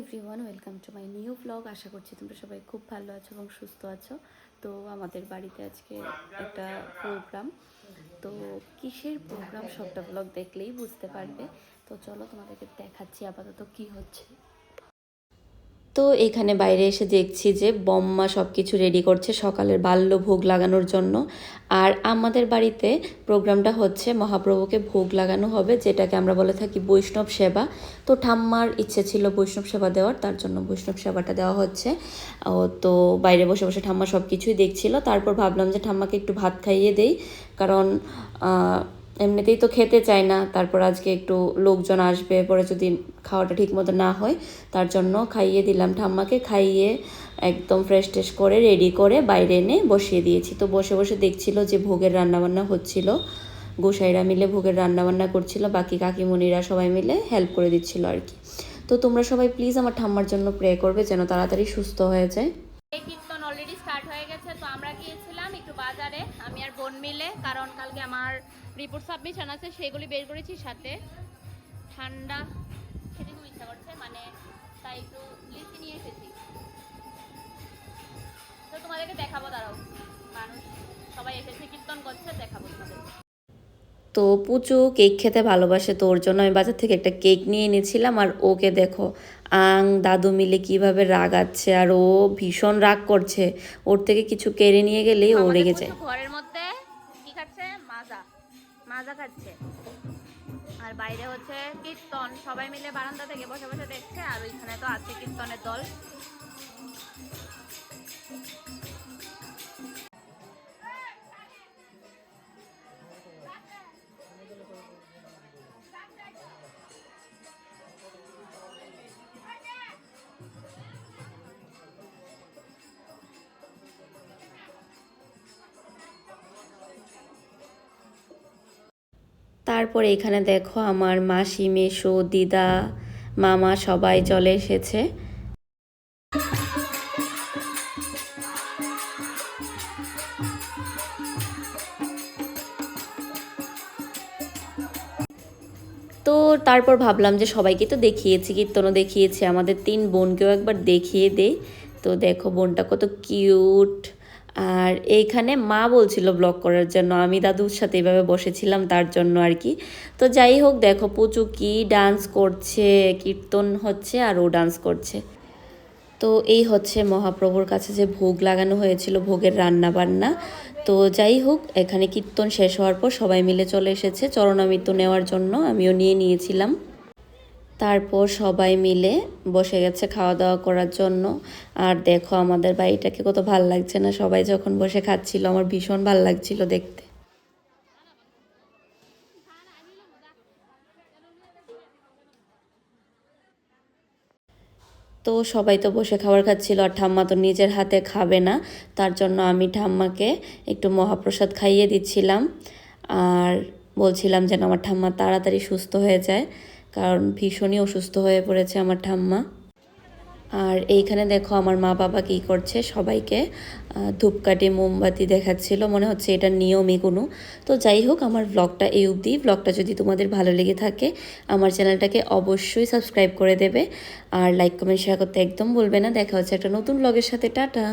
Everyone, welcome to my new blog. আশা করছি তোমরা সবাই খুব ভালো আছো এবং সুস্থ আছো। তো আমাদের বাড়িতে আজকে একটা প্রোগ্রাম তো কিসের প্রোগ্রাম সবটা ব্লগ দেখলেই বুঝতে পারবে। তো চলো তোমাদেরকে দেখাচ্ছি আপাতত কি হচ্ছে। তো এখানে বাইরে এসে দেখছি যে বম্মা সব কিছু রেডি করছে সকালের বাল্য ভোগ লাগানোর জন্য। আর আমাদের বাড়িতে প্রোগ্রামটা হচ্ছে মহাপ্রভুকে ভোগ লাগানো হবে, যেটাকে আমরা বলে থাকি বৈষ্ণব সেবা। তো ঠাম্মার ইচ্ছে ছিল বৈষ্ণব সেবা দেওয়ার, তার জন্য বৈষ্ণব সেবাটা দেওয়া হচ্ছে। ও তো বাইরে বসে বসে ঠাম্মা সব কিছুই দেখছিল। তারপর ভাবলাম যে ঠাম্মাকে একটু ভাত খাইয়ে দেই। কারণ এমনিতেই তো খেতে চায় না, তারপর আজকে একটু লোকজন আসবে, পরে যদি খাওয়াটা ঠিক মতো না হয়, তার জন্য খাইয়ে দিলাম। ঠাম্মাকে খাইয়ে একদম ফ্রেশ ট্রেশ করে রেডি করে বাইরে এনে বসিয়ে দিয়েছি। তো বসে বসে দেখছিল যে ভোগের রান্নাবান্না হচ্ছিল। গোসাইরা মিলে ভোগের রান্নাবান্না করছিল, বাকি কাকিমণিরা সবাই মিলে হেল্প করে দিচ্ছিল আর কি। তো তোমরা সবাই প্লিজ আমার ঠাম্মার জন্য প্রে করবে যেন তাড়াতাড়ি সুস্থ হয়ে যায়। গেছে তো আমরা গিয়েছিলাম একটু বাজারে, আমি আর বোন মিলে, কারণ কালকে আমার রিপোর্ট সাবমিশন আছে সেগুলি বের করেছি সাথে। ঠান্ডা, খেতে খুব ইচ্ছা করছে মানে তাই একটু লিচি নিয়ে এসেছি। তো তোমাদেরকে দেখাবো দাঁড়াও। মানুষ সবাই এসেছে কীর্তন করছে, দেখাবো তোমাদের তো পুচু কেক খেতে ভালোবাসে তো ওর জন্য আমি বাজার থেকে একটা কেক নিয়ে এনেছিলাম আর ওকে দেখো আং দাদু মিলে কীভাবে রাগাচ্ছে আর ও ভীষণ রাগ করছে। ওর থেকে কিছু কেড়ে নিয়ে গেলেই ও রেগে যায়। ঘরের মধ্যে কি খাচ্ছে? মাজা। মাজা খাচ্ছে। আর বাইরে হচ্ছে কীর্তন। সবাই মিলে বারান্দা থেকে বসে বসে দেখছে আর ওইখানে তো আছে কীর্তনের দল। তারপরে এখানে দেখো আমার মাসি মেশো দিদা, মামা সবাই চলে এসেছে। তো তারপর ভাবলাম যে সবাইকে তো দেখিয়েছি, কীর্তনও দেখিয়েছি, আমাদের তিন বোনকেও একবার দেখিয়ে দেই। তো দেখো বোনটা কত কিউট আর এইখানে মা বলছিল ব্লগ করার জন্য। আমি দাদুর সাথে এইভাবে বসেছিলাম, তার জন্য আর কি। তো যাই হোক, দেখো, পুচু কি ডান্স করছে, কীর্তন হচ্ছে আর ও ডান্স করছে। তো এই হচ্ছে মহাপ্রভুর কাছে যে ভোগ লাগানো হয়েছিল, ভোগের রান্না বান্না তো যাই হোক, এখানে কীর্তন শেষ হওয়ার পর সবাই মিলে চলে এসেছে চরণামৃত্যু নেওয়ার জন্য। আমিও নিয়ে নিয়েছিলাম। তারপর সবাই মিলে বসে গেছে খাওয়া দাওয়া করার জন্য। আর দেখো আমাদের বাড়িটাকে কত ভালো লাগছে না, সবাই যখন বসে খাচ্ছিল, আমার ভীষণ ভালো লাগছিল দেখতে। তো সবাই তো বসে খাবার খাচ্ছিল, আর ঠাম্মা তো নিজের হাতে খাবে না, তার জন্য আমি ঠাম্মাকে একটু মহাপ্রসাদ খাইয়ে দিচ্ছিলাম। আর বলছিলাম যেন আমার ঠাম্মা তাড়াতাড়ি সুস্থ হয়ে যায়। কারণ ভীষণই অসুস্থ হয়ে পড়েছে আমার ঠাম্মা। আর এইখানে দেখো আমার মা বাবা কী করছে সবাইকে ধূপকাঠি, মোমবাতি দেখাচ্ছিল, মনে হচ্ছে এটা নিয়মই কোনো। তো যাই হোক, আমার ব্লগটা এই অবধি। ব্লগটা যদি তোমাদের ভালো লেগে থাকে, আমার চ্যানেলটাকে অবশ্যই সাবস্ক্রাইব করে দেবে। আর লাইক কমেন্ট শেয়ার করতে একদম বলবে না। দেখা হচ্ছে একটা নতুন ব্লগের সাথে। টাটা!